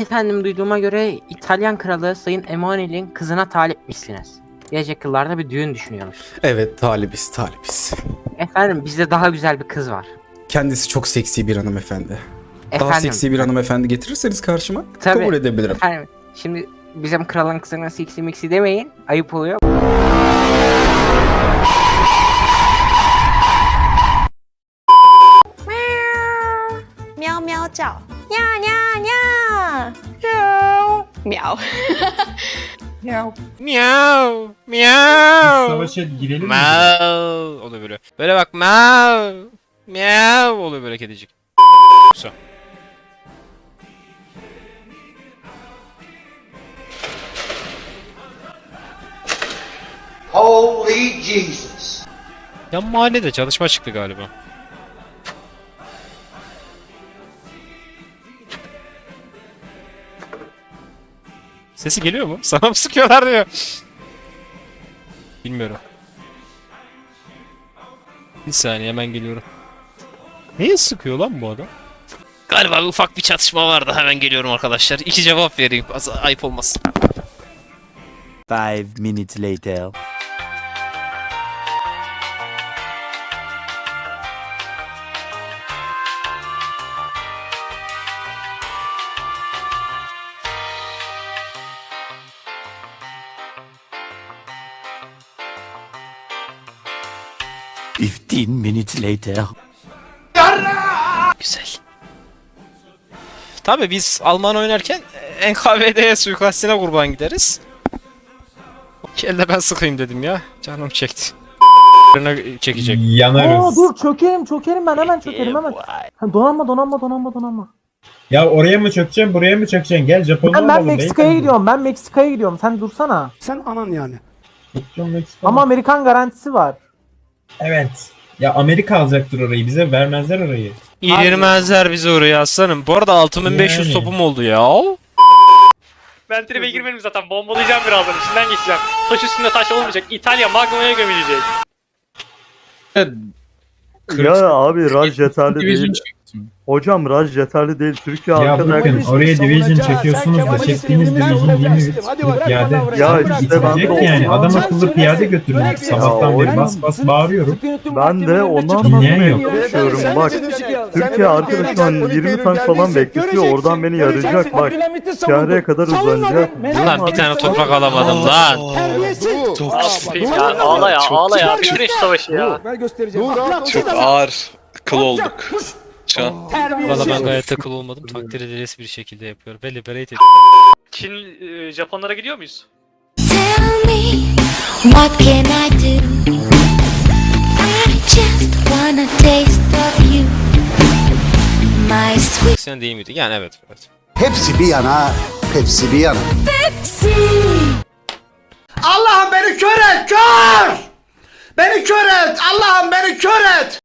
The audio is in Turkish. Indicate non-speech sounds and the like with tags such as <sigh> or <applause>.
Efendim duyduğuma göre İtalyan kralı Sayın Emanuel'in kızına talipmişsiniz. Gelecek yıllarda bir düğün düşünüyoruz. Evet talibiz talibiz. Efendim bizde daha güzel bir kız var. Kendisi çok seksi bir hanımefendi. Efendim, daha seksi bir hanımefendi getirirseniz karşıma tabii, kabul edebilirim. Efendim, şimdi bizim kralın kızına seksi miksi demeyin. Ayıp oluyor. Miau miau ciao. Nya nya nya. Miau. Miau. Miau. Miau. Miau. Savaşa girelim mi? Böyle. Böyle bak miau. Miau oluyor böyle kedicik. Holy Jesus. Yan mahallede çalışma çıktı galiba. Sesi geliyor mu? <laughs> Sana mı sıkıyorlar diyor. Bilmiyorum. Bir saniye hemen geliyorum. Neye sıkıyor lan bu adam? Galiba bir ufak bir çatışma vardı. Hemen geliyorum arkadaşlar. İki cevap vereyim. Az ayıp olmasın. Five minutes later. Fifteen minutes later. Güzel. Tabi biz Alman oynarken NKVD'ye suikastine kurban gideriz. Kelle ben sıkayım dedim ya. Canım çekti. çekecek. Yanarız. Aa dur çökerim çökerim ben hemen çökerim hemen. Ha, donanma donanma donanma donanma. Ya oraya mı çökeceksin buraya mı çökeceksin? Gel Japon'a Ben, ben Meksika'ya gidiyorum ben Meksika'ya gidiyorum sen dursana. Sen anan yani. Ama Amerikan garantisi var. Evet. Ya Amerika alacaktır orayı. Bize vermezler orayı. İğirmezler bizi oraya aslanım. Bu arada 6500 Yani. topum oldu ya. Ben tribe girmedim zaten. Bombalayacağım birazdan. içinden geçeceğim. Taş üstünde taş olmayacak. İtalya magmaya gömülecek. Ya abi Raj yeterli değil. Hocam Raj yeterli değil. Türkiye Ya arkada bakın oraya division çekiyorsunuz da çektiğiniz division 20 piyade. Ya işte ben de Gidecek yani. zaman- Adam akıllı piyade götürün. Sabahtan beri bas bas bağırıyorum. Ben de ondan Dinleyen anlatmaya yok. çalışıyorum. Bak Türkiye arkada şu an 20 tank falan bekletiyor. Oradan beni yarayacak bak. Çare'ye kadar uzanacak. Lan bir tane toprak alamadım lan. Abi ya ağla ya ağla ya. Bitirin şu savaşı ya. Çok ağır kıl olduk. Şu an. Valla ben gayet takıl olmadım. Takdir edilesi bir şekilde yapıyorum. Ve liberate ediyorum. Çin e, Japonlara gidiyor muyuz? Tell me, what can I do? I just wanna taste of you, my sweet Sen değil miydi? Yani evet. evet. Hepsi bir yana, hepsi bir yana. Pepsi. Allah'ım beni kör et, kör! Beni kör et, Allah'ım beni kör et!